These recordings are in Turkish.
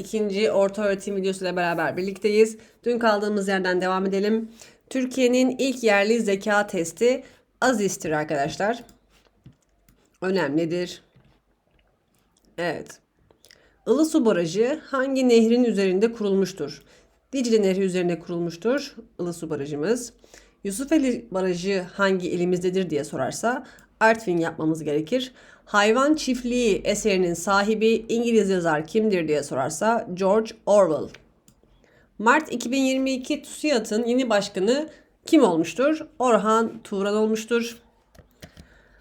ikinci orta öğretim videosuyla beraber birlikteyiz. Dün kaldığımız yerden devam edelim. Türkiye'nin ilk yerli zeka testi Aziz'tir arkadaşlar. Önemlidir. Evet. Ilısu Barajı hangi nehrin üzerinde kurulmuştur? Dicle Nehri üzerinde kurulmuştur Ilısu Barajımız. Yusufeli Barajı hangi ilimizdedir diye sorarsa Artvin yapmamız gerekir. Hayvan Çiftliği eserinin sahibi İngiliz yazar kimdir diye sorarsa George Orwell. Mart 2022 TÜSİAD'ın yeni başkanı kim olmuştur? Orhan Turan olmuştur.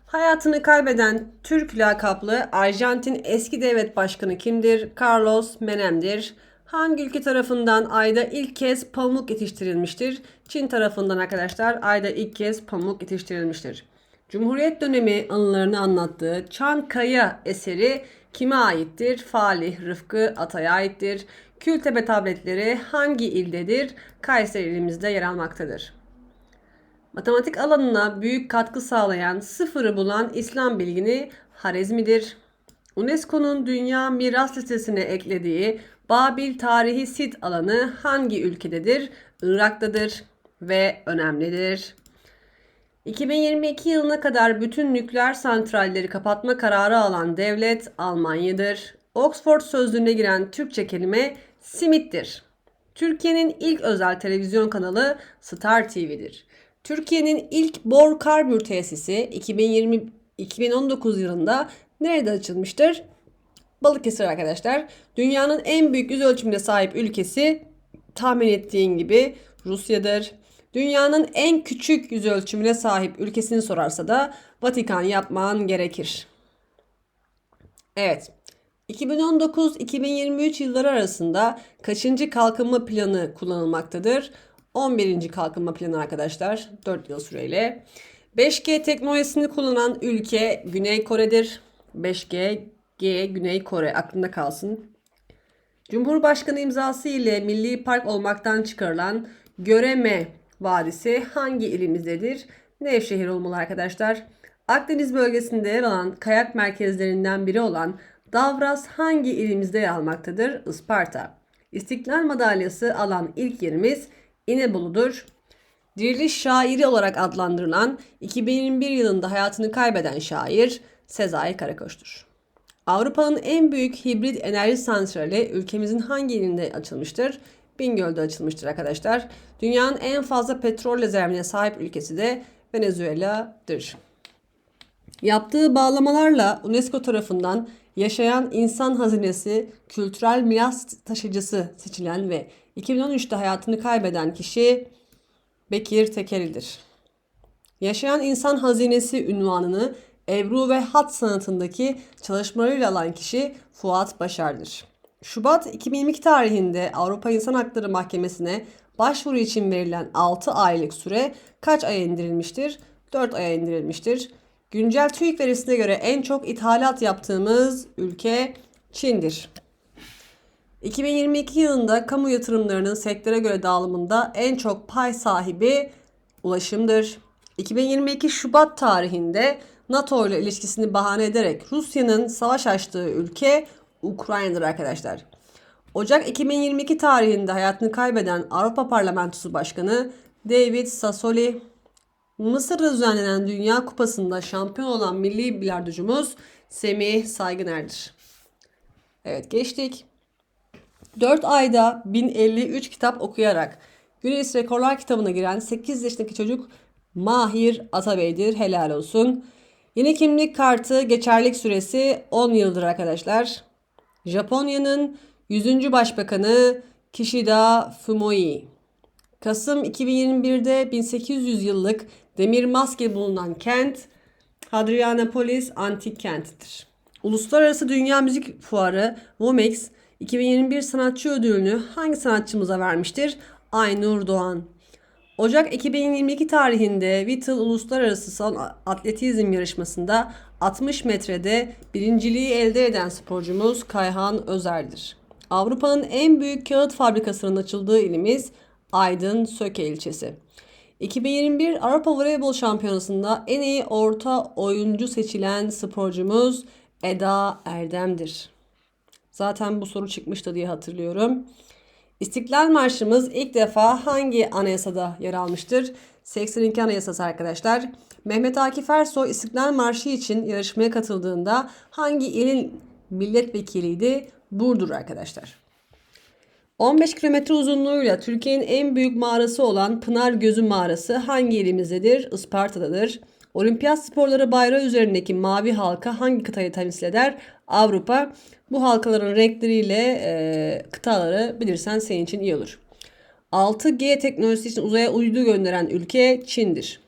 Hayatını kaybeden Türk lakaplı Arjantin eski devlet başkanı kimdir? Carlos Menem'dir. Hangi ülke tarafından ayda ilk kez pamuk yetiştirilmiştir? Çin tarafından arkadaşlar ayda ilk kez pamuk yetiştirilmiştir. Cumhuriyet dönemi anılarını anlattığı Çankaya eseri kime aittir? Falih Rıfkı Atay'a aittir. Kültepe tabletleri hangi ildedir? Kayseri ilimizde yer almaktadır. Matematik alanına büyük katkı sağlayan sıfırı bulan İslam bilgini Harezmidir. UNESCO'nun Dünya Miras Listesi'ne eklediği Babil Tarihi Sit alanı hangi ülkededir? Irak'tadır ve önemlidir. 2022 yılına kadar bütün nükleer santralleri kapatma kararı alan devlet Almanya'dır. Oxford sözlüğüne giren Türkçe kelime simittir. Türkiye'nin ilk özel televizyon kanalı Star TV'dir. Türkiye'nin ilk bor karbür tesisi 2020 2019 yılında nerede açılmıştır? Balıkesir arkadaşlar. Dünyanın en büyük yüz ölçümüne sahip ülkesi tahmin ettiğin gibi Rusya'dır. Dünyanın en küçük yüz ölçümüne sahip ülkesini sorarsa da Vatikan yapman gerekir. Evet. 2019-2023 yılları arasında kaçıncı kalkınma planı kullanılmaktadır? 11. kalkınma planı arkadaşlar 4 yıl süreyle. 5G teknolojisini kullanan ülke Güney Kore'dir. 5G G Güney Kore aklında kalsın. Cumhurbaşkanı imzası ile Milli Park olmaktan çıkarılan Göreme Vadisi hangi ilimizdedir? Nevşehir olmalı arkadaşlar. Akdeniz bölgesinde yer alan kayak merkezlerinden biri olan Davras hangi ilimizde yer almaktadır? Isparta. İstiklal Madalyası alan ilk yerimiz İnebolu'dur. Diriliş şairi olarak adlandırılan 2021 yılında hayatını kaybeden şair Sezai Karakoç'tur. Avrupa'nın en büyük hibrit enerji santrali ülkemizin hangi ilinde açılmıştır? Bingöl'de açılmıştır arkadaşlar. Dünyanın en fazla petrol rezervine sahip ülkesi de Venezuela'dır. Yaptığı bağlamalarla UNESCO tarafından yaşayan insan hazinesi kültürel miras taşıcısı seçilen ve 2013'te hayatını kaybeden kişi Bekir Tekeri'dir. Yaşayan insan hazinesi ünvanını Ebru ve hat sanatındaki çalışmalarıyla alan kişi Fuat Başar'dır. Şubat 2022 tarihinde Avrupa İnsan Hakları Mahkemesi'ne başvuru için verilen 6 aylık süre kaç aya indirilmiştir? 4 aya indirilmiştir. Güncel TÜİK verisine göre en çok ithalat yaptığımız ülke Çin'dir. 2022 yılında kamu yatırımlarının sektöre göre dağılımında en çok pay sahibi ulaşımdır. 2022 Şubat tarihinde NATO ile ilişkisini bahane ederek Rusya'nın savaş açtığı ülke Ukrayna'dır arkadaşlar. Ocak 2022 tarihinde hayatını kaybeden Avrupa Parlamentosu Başkanı David Sassoli, Mısır'da düzenlenen Dünya Kupası'nda şampiyon olan milli bilardocumuz Semih Saygıner'dir. Evet geçtik. 4 ayda 1053 kitap okuyarak Guinness Rekorlar kitabına giren 8 yaşındaki çocuk Mahir Atabey'dir. Helal olsun. Yeni kimlik kartı geçerlik süresi 10 yıldır arkadaşlar. Japonya'nın 100. Başbakanı Kishida Fumio. Kasım 2021'de 1800 yıllık demir maske bulunan kent Hadrianapolis antik kentidir. Uluslararası Dünya Müzik Fuarı WOMEX 2021 sanatçı ödülünü hangi sanatçımıza vermiştir? Aynur Doğan. Ocak 2022 tarihinde Whittle Uluslararası Son Atletizm yarışmasında 60 metrede birinciliği elde eden sporcumuz Kayhan Özer'dir. Avrupa'nın en büyük kağıt fabrikasının açıldığı ilimiz Aydın Söke ilçesi. 2021 Avrupa Voleybol Şampiyonası'nda en iyi orta oyuncu seçilen sporcumuz Eda Erdem'dir. Zaten bu soru çıkmıştı diye hatırlıyorum. İstiklal Marşımız ilk defa hangi anayasada yer almıştır? 82 Anayasası arkadaşlar. Mehmet Akif Ersoy İstiklal Marşı için yarışmaya katıldığında hangi ilin milletvekiliydi? Burdur arkadaşlar. 15 kilometre uzunluğuyla Türkiye'nin en büyük mağarası olan Pınar Gözü Mağarası hangi ilimizdedir? Isparta'dadır. Olimpiyat sporları bayrağı üzerindeki mavi halka hangi kıtayı temsil eder? Avrupa. Bu halkaların renkleriyle e, kıtaları bilirsen senin için iyi olur. 6G teknolojisi için uzaya uydu gönderen ülke Çin'dir.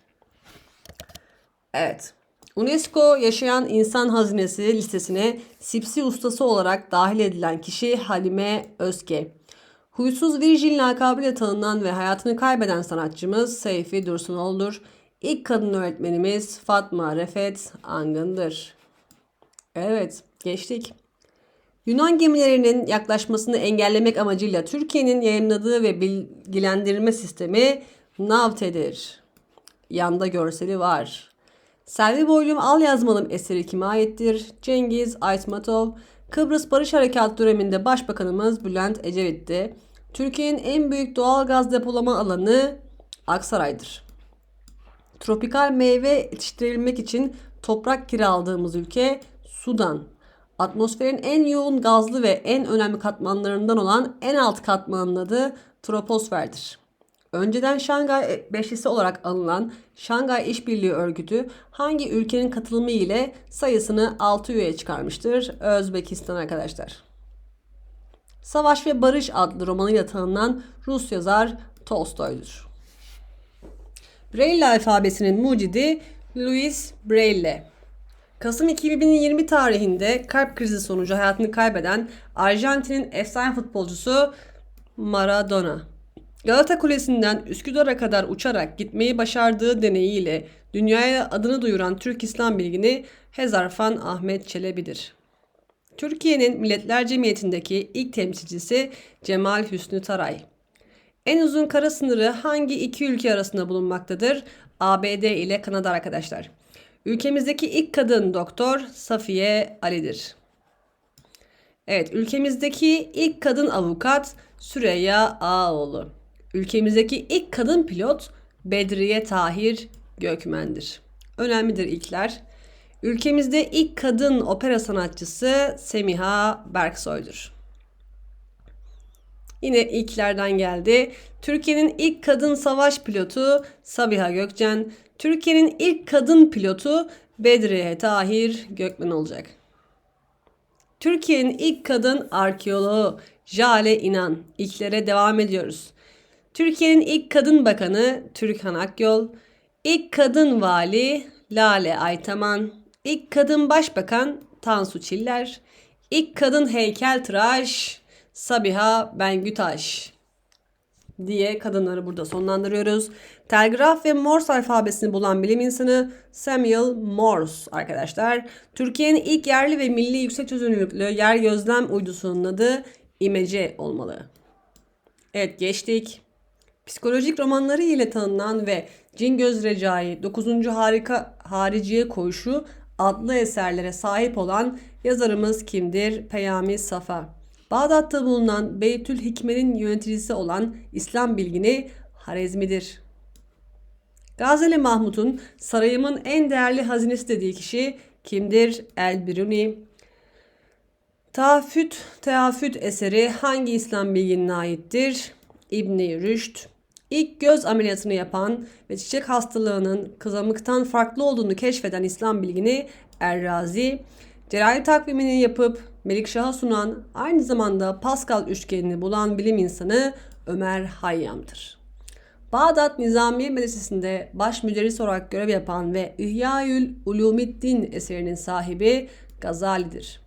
Evet. UNESCO yaşayan insan hazinesi listesine sipsi ustası olarak dahil edilen kişi Halime Özke. Huysuz Virgin lakabıyla tanınan ve hayatını kaybeden sanatçımız Seyfi Dursunoğlu'dur. İlk kadın öğretmenimiz Fatma Refet Angın'dır. Evet, geçtik. Yunan gemilerinin yaklaşmasını engellemek amacıyla Türkiye'nin yayınladığı ve bilgilendirme sistemi Navte'dir. Yanda görseli var. Selvi Boylum Al Yazmalım eseri kime aittir? Cengiz Aytmatov. Kıbrıs Barış Harekatı döneminde Başbakanımız Bülent Ecevit'ti. Türkiye'nin en büyük doğal gaz depolama alanı Aksaray'dır. Tropikal meyve yetiştirilmek için toprak kiraladığımız ülke Sudan. Atmosferin en yoğun gazlı ve en önemli katmanlarından olan en alt katmanın adı troposferdir. Önceden Şangay Beşlisi olarak anılan Şangay İşbirliği Örgütü hangi ülkenin katılımı ile sayısını 6 üyeye çıkarmıştır? Özbekistan arkadaşlar. Savaş ve Barış adlı romanıyla tanınan Rus yazar Tolstoy'dur. Braille alfabesinin mucidi Louis Braille. Kasım 2020 tarihinde kalp krizi sonucu hayatını kaybeden Arjantin'in efsane futbolcusu Maradona. Galata Kulesi'nden Üsküdar'a kadar uçarak gitmeyi başardığı deneyiyle dünyaya adını duyuran Türk İslam bilgini Hezarfen Ahmet Çelebi'dir. Türkiye'nin Milletler Cemiyeti'ndeki ilk temsilcisi Cemal Hüsnü Taray. En uzun kara sınırı hangi iki ülke arasında bulunmaktadır? ABD ile Kanada arkadaşlar. Ülkemizdeki ilk kadın doktor Safiye Ali'dir. Evet, ülkemizdeki ilk kadın avukat Süreyya Ağoğlu. Ülkemizdeki ilk kadın pilot Bedriye Tahir Gökmen'dir. Önemlidir ilkler. Ülkemizde ilk kadın opera sanatçısı Semiha Berksoy'dur. Yine ilklerden geldi. Türkiye'nin ilk kadın savaş pilotu Sabiha Gökçen. Türkiye'nin ilk kadın pilotu Bedriye Tahir Gökmen olacak. Türkiye'nin ilk kadın arkeoloğu Jale İnan. İlklere devam ediyoruz. Türkiye'nin ilk kadın bakanı Türkan Akyol. İlk kadın vali Lale Aytaman. İlk kadın başbakan Tansu Çiller. İlk kadın heykeltıraş Sabiha Bengütaş diye kadınları burada sonlandırıyoruz. Telgraf ve Morse alfabesini bulan bilim insanı Samuel Morse arkadaşlar. Türkiye'nin ilk yerli ve milli yüksek çözünürlüklü yer gözlem uydusunun adı İmece olmalı. Evet geçtik. Psikolojik romanları ile tanınan ve Cingöz Recai 9. Harika Hariciye Koğuşu adlı eserlere sahip olan yazarımız kimdir? Peyami Safa. Bağdat'ta bulunan Beytül Hikme'nin yöneticisi olan İslam bilgini Harezmidir. Gazeli Mahmut'un sarayımın en değerli hazinesi dediği kişi kimdir? El-Biruni. Tafüt, Teafüt eseri hangi İslam bilginine aittir? İbni Rüşd. İlk göz ameliyatını yapan ve çiçek hastalığının kızamıktan farklı olduğunu keşfeden İslam bilgini Errazi, cerrahi takvimini yapıp Melikşah'a sunan, aynı zamanda Pascal üçgenini bulan bilim insanı Ömer Hayyam'dır. Bağdat Nizamiye Medresesi'nde baş müderris olarak görev yapan ve İhya'ül Ulumiddin eserinin sahibi Gazali'dir.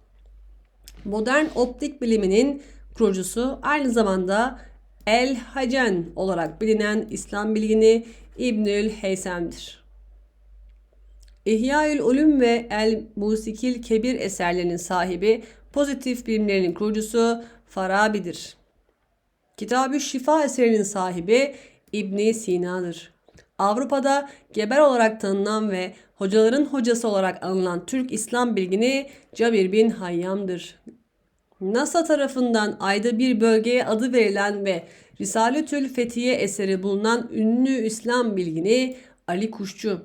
Modern optik biliminin kurucusu aynı zamanda El Hacen olarak bilinen İslam bilgini İbnül Heysem'dir. İhyaül Ulum ve El Musikil Kebir eserlerinin sahibi pozitif bilimlerinin kurucusu Farabi'dir. Kitab-ı Şifa eserinin sahibi İbn Sina'dır. Avrupa'da geber olarak tanınan ve hocaların hocası olarak anılan Türk İslam bilgini Cabir bin Hayyam'dır. NASA tarafından ayda bir bölgeye adı verilen ve Risaletül Fethiye eseri bulunan ünlü İslam bilgini Ali Kuşçu.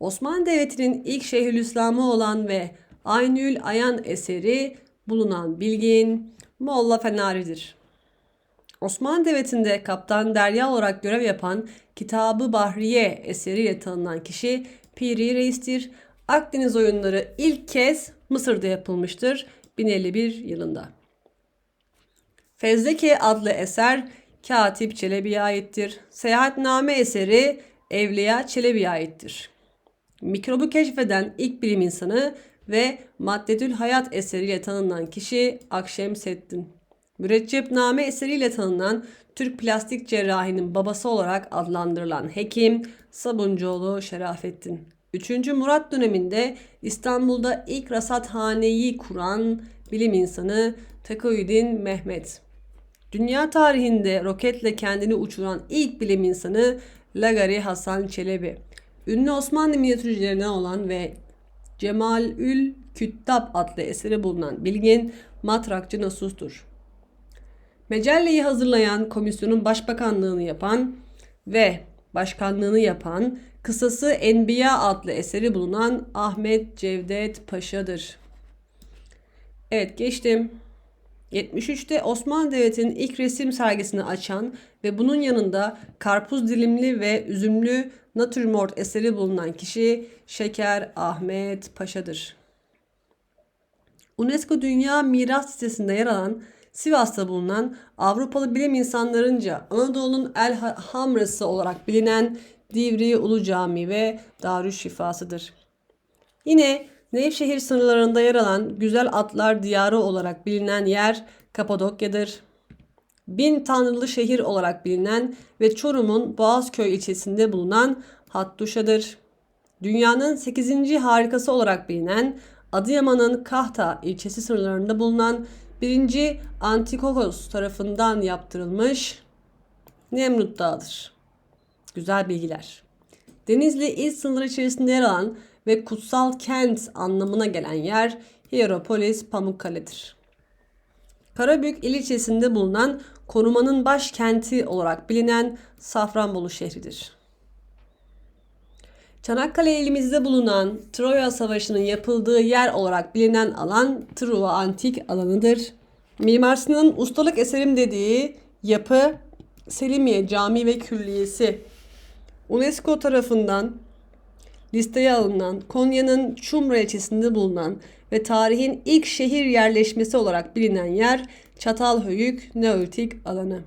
Osmanlı Devleti'nin ilk Şeyhülislam'ı olan ve Aynül Ayan eseri bulunan bilgin Molla Fenari'dir. Osmanlı Devleti'nde Kaptan Derya olarak görev yapan Kitabı Bahriye eseriyle tanınan kişi Piri Reis'tir. Akdeniz oyunları ilk kez Mısır'da yapılmıştır 1051 yılında. Fezleke adlı eser Katip Çelebi'ye aittir. Seyahatname eseri Evliya Çelebi'ye aittir. Mikrobu keşfeden ilk bilim insanı ve Maddetül Hayat eseriyle tanınan kişi Akşemseddin. Müreccepname eseriyle tanınan Türk plastik cerrahinin babası olarak adlandırılan hekim Sabuncuoğlu Şerafettin. 3. Murat döneminde İstanbul'da ilk rasathaneyi kuran bilim insanı Takuyuddin Mehmet. Dünya tarihinde roketle kendini uçuran ilk bilim insanı Lagari Hasan Çelebi. Ünlü Osmanlı minyatürcülerinden olan ve Cemalül Küttab adlı eseri bulunan bilgin matrakçı Nasus'tur. Mecelleyi hazırlayan komisyonun başbakanlığını yapan ve başkanlığını yapan kısası Enbiya adlı eseri bulunan Ahmet Cevdet Paşa'dır. Evet geçtim. 73'te Osmanlı Devleti'nin ilk resim sergisini açan ve bunun yanında karpuz dilimli ve üzümlü natürmort eseri bulunan kişi Şeker Ahmet Paşa'dır. UNESCO Dünya Miras Listesi'nde yer alan Sivas'ta bulunan Avrupalı bilim insanlarınca Anadolu'nun El Hamrası olarak bilinen Divri Ulu Cami ve Darüşşifası'dır. Yine Nevşehir sınırlarında yer alan Güzel Atlar Diyarı olarak bilinen yer Kapadokya'dır. Bin Tanrılı şehir olarak bilinen ve Çorum'un Boğazköy ilçesinde bulunan Hattuşa'dır. Dünyanın 8. harikası olarak bilinen Adıyaman'ın Kahta ilçesi sınırlarında bulunan 1. Antikokos tarafından yaptırılmış Nemrut Dağı'dır. Güzel bilgiler. Denizli il sınırı içerisinde yer alan ve kutsal kent anlamına gelen yer Hieropolis Pamukkale'dir. Karabük il ilçesinde bulunan korumanın başkenti olarak bilinen Safranbolu şehridir. Çanakkale ilimizde bulunan Troya Savaşı'nın yapıldığı yer olarak bilinen alan Truva Antik alanıdır. Mimarsının ustalık eserim dediği yapı Selimiye Cami ve Külliyesi. UNESCO tarafından listeye alınan Konya'nın Çumra ilçesinde bulunan ve tarihin ilk şehir yerleşmesi olarak bilinen yer Çatalhöyük Neolitik alanı.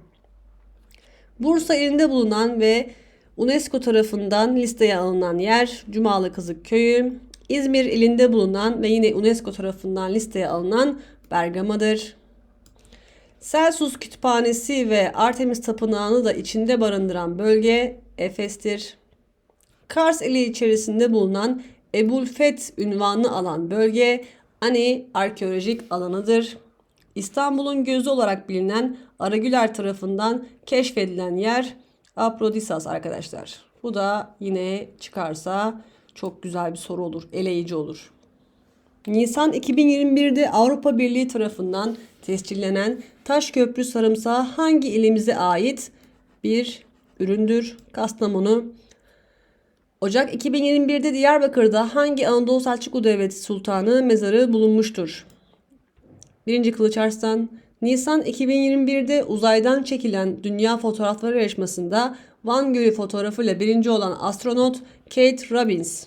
Bursa ilinde bulunan ve UNESCO tarafından listeye alınan yer Cumalı Kızık Köyü, İzmir ilinde bulunan ve yine UNESCO tarafından listeye alınan Bergama'dır. Celsus Kütüphanesi ve Artemis Tapınağı'nı da içinde barındıran bölge Efes'tir. Kars ili içerisinde bulunan Ebulfet ünvanı alan bölge Ani arkeolojik alanıdır. İstanbul'un gözü olarak bilinen Aragüler tarafından keşfedilen yer Aprodisas arkadaşlar. Bu da yine çıkarsa çok güzel bir soru olur. Eleyici olur. Nisan 2021'de Avrupa Birliği tarafından tescillenen taş köprü sarımsağı hangi ilimize ait bir üründür? Kastamonu. Ocak 2021'de Diyarbakır'da hangi Anadolu Selçuklu Devleti Sultanı mezarı bulunmuştur? 1. Kılıç Arslan, Nisan 2021'de uzaydan çekilen Dünya Fotoğrafları yarışmasında Van Gölü fotoğrafıyla birinci olan astronot Kate Robbins.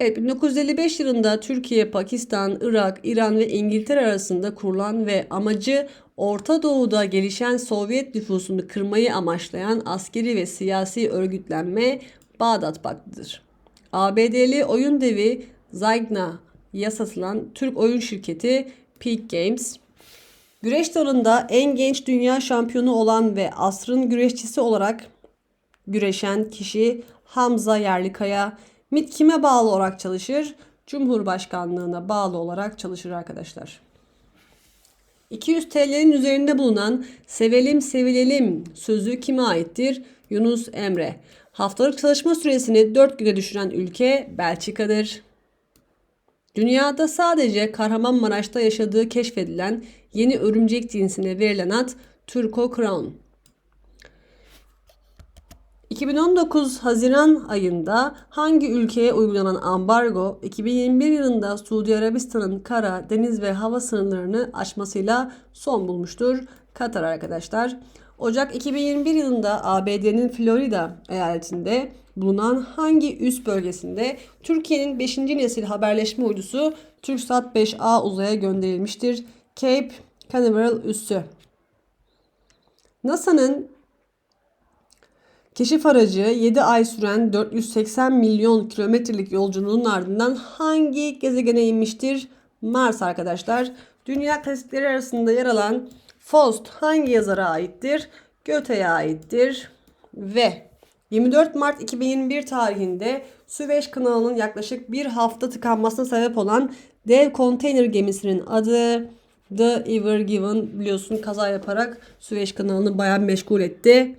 Evet, 1955 yılında Türkiye, Pakistan, Irak, İran ve İngiltere arasında kurulan ve amacı Orta Doğu'da gelişen Sovyet nüfusunu kırmayı amaçlayan askeri ve siyasi örgütlenme Bağdat Paktı'dır. ABD'li oyun devi Zynga satılan Türk oyun şirketi Peak Games, güreş dalında en genç dünya şampiyonu olan ve asrın güreşçisi olarak güreşen kişi Hamza Yerlikaya, MİT kime bağlı olarak çalışır? Cumhurbaşkanlığına bağlı olarak çalışır arkadaşlar. 200 TL'nin üzerinde bulunan sevelim sevilelim sözü kime aittir? Yunus Emre. Haftalık çalışma süresini 4 güne düşüren ülke Belçika'dır. Dünyada sadece Kahramanmaraş'ta yaşadığı keşfedilen yeni örümcek cinsine verilen ad Turco Crown. 2019 Haziran ayında hangi ülkeye uygulanan ambargo 2021 yılında Suudi Arabistan'ın kara, deniz ve hava sınırlarını aşmasıyla son bulmuştur? Katar arkadaşlar. Ocak 2021 yılında ABD'nin Florida eyaletinde bulunan hangi üs bölgesinde Türkiye'nin 5. nesil haberleşme uydusu TürkSat 5A uzaya gönderilmiştir? Cape Canaveral üssü. NASA'nın Keşif aracı 7 ay süren 480 milyon kilometrelik yolculuğun ardından hangi gezegene inmiştir? Mars arkadaşlar. Dünya klasikleri arasında yer alan Faust hangi yazara aittir? Goethe'ye aittir. Ve 24 Mart 2021 tarihinde Süveyş kanalının yaklaşık bir hafta tıkanmasına sebep olan dev konteyner gemisinin adı The Ever Given biliyorsun kaza yaparak Süveyş kanalını bayağı meşgul etti.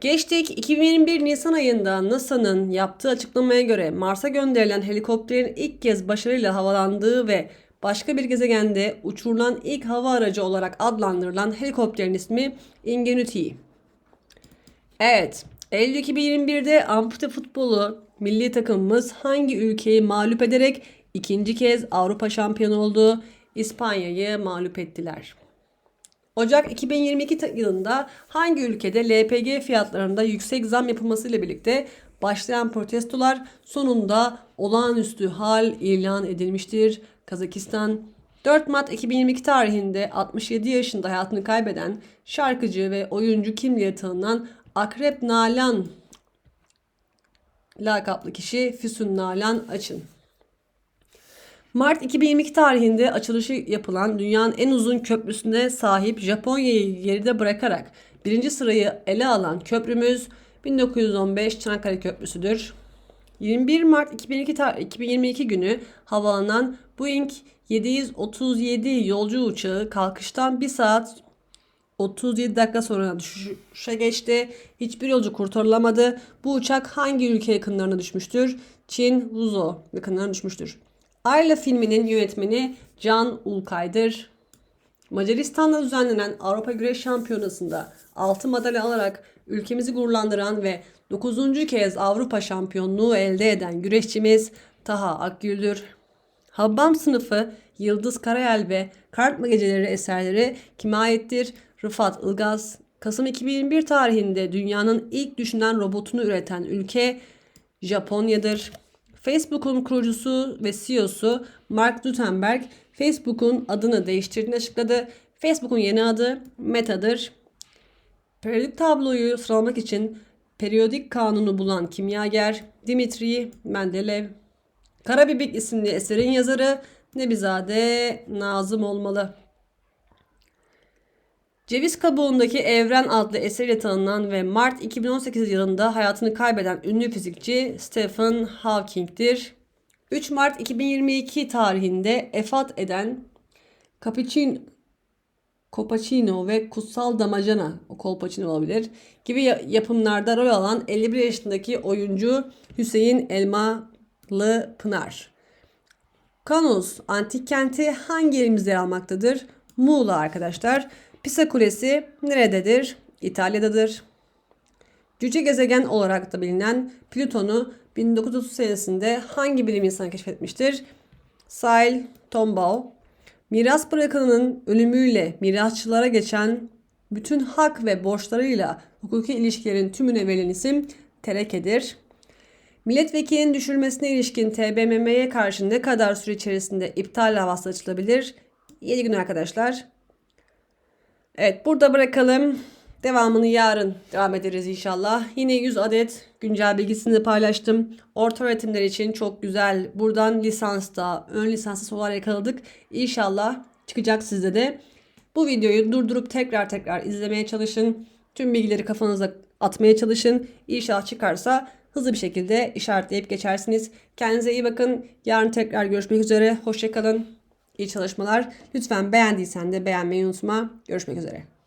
Geçtik 2021 Nisan ayında NASA'nın yaptığı açıklamaya göre Mars'a gönderilen helikopterin ilk kez başarıyla havalandığı ve başka bir gezegende uçurulan ilk hava aracı olarak adlandırılan helikopterin ismi Ingenuity. Evet, Eylül 2021'de ampute futbolu milli takımımız hangi ülkeyi mağlup ederek ikinci kez Avrupa şampiyonu oldu? İspanya'yı mağlup ettiler. Ocak 2022 yılında hangi ülkede LPG fiyatlarında yüksek zam yapılmasıyla birlikte başlayan protestolar sonunda olağanüstü hal ilan edilmiştir. Kazakistan 4 Mart 2022 tarihinde 67 yaşında hayatını kaybeden şarkıcı ve oyuncu kimliğe tanınan Akrep Nalan lakaplı kişi Füsun Nalan Açın. Mart 2022 tarihinde açılışı yapılan dünyanın en uzun köprüsüne sahip Japonya'yı geride bırakarak birinci sırayı ele alan köprümüz 1915 Çanakkale Köprüsü'dür. 21 Mart 2022, 2022 günü havalanan Boeing 737 yolcu uçağı kalkıştan 1 saat 37 dakika sonra düşüşe geçti. Hiçbir yolcu kurtarılamadı. Bu uçak hangi ülke yakınlarına düşmüştür? Çin, Wuzo yakınlarına düşmüştür. Ayla filminin yönetmeni Can Ulkay'dır. Macaristan'da düzenlenen Avrupa Güreş Şampiyonası'nda 6 madalya alarak ülkemizi gururlandıran ve 9. kez Avrupa şampiyonluğu elde eden güreşçimiz Taha Akgül'dür. Habbam sınıfı Yıldız Karayel ve Kartma Geceleri eserleri kime aittir? Rıfat Ilgaz. Kasım 2021 tarihinde dünyanın ilk düşünen robotunu üreten ülke Japonya'dır. Facebook'un kurucusu ve CEO'su Mark Zuckerberg Facebook'un adını değiştirdiğini açıkladı. Facebook'un yeni adı Meta'dır. Periyodik tabloyu sıralamak için periyodik kanunu bulan kimyager Dimitri Mendeleev. Karabibik isimli eserin yazarı Nebizade Nazım olmalı. Ceviz kabuğundaki Evren adlı eseriyle tanınan ve Mart 2018 yılında hayatını kaybeden ünlü fizikçi Stephen Hawking'dir. 3 Mart 2022 tarihinde efat eden Capuchin Copacino ve Kutsal Damacana, o Colpacino olabilir, gibi yapımlarda rol alan 51 yaşındaki oyuncu Hüseyin Elmalı Pınar. Kanus antik kenti hangi elimizde almaktadır? Muğla arkadaşlar. Pisa Kulesi nerededir? İtalya'dadır. Cüce gezegen olarak da bilinen Plüton'u 1930 senesinde hangi bilim insanı keşfetmiştir? Sail Tombaugh. Miras bırakanının ölümüyle mirasçılara geçen bütün hak ve borçlarıyla hukuki ilişkilerin tümüne verilen isim terekedir. Milletvekilinin düşürmesine ilişkin TBMM'ye karşı ne kadar süre içerisinde iptal davası açılabilir? 7 gün arkadaşlar. Evet burada bırakalım. Devamını yarın devam ederiz inşallah. Yine 100 adet güncel bilgisini paylaştım. Orta öğretimler için çok güzel. Buradan lisansta, ön lisanslı sorular yakaladık. İnşallah çıkacak sizde de. Bu videoyu durdurup tekrar tekrar izlemeye çalışın. Tüm bilgileri kafanıza atmaya çalışın. İnşallah çıkarsa hızlı bir şekilde işaretleyip geçersiniz. Kendinize iyi bakın. Yarın tekrar görüşmek üzere. Hoşçakalın. İyi çalışmalar. Lütfen beğendiysen de beğenmeyi unutma. Görüşmek üzere.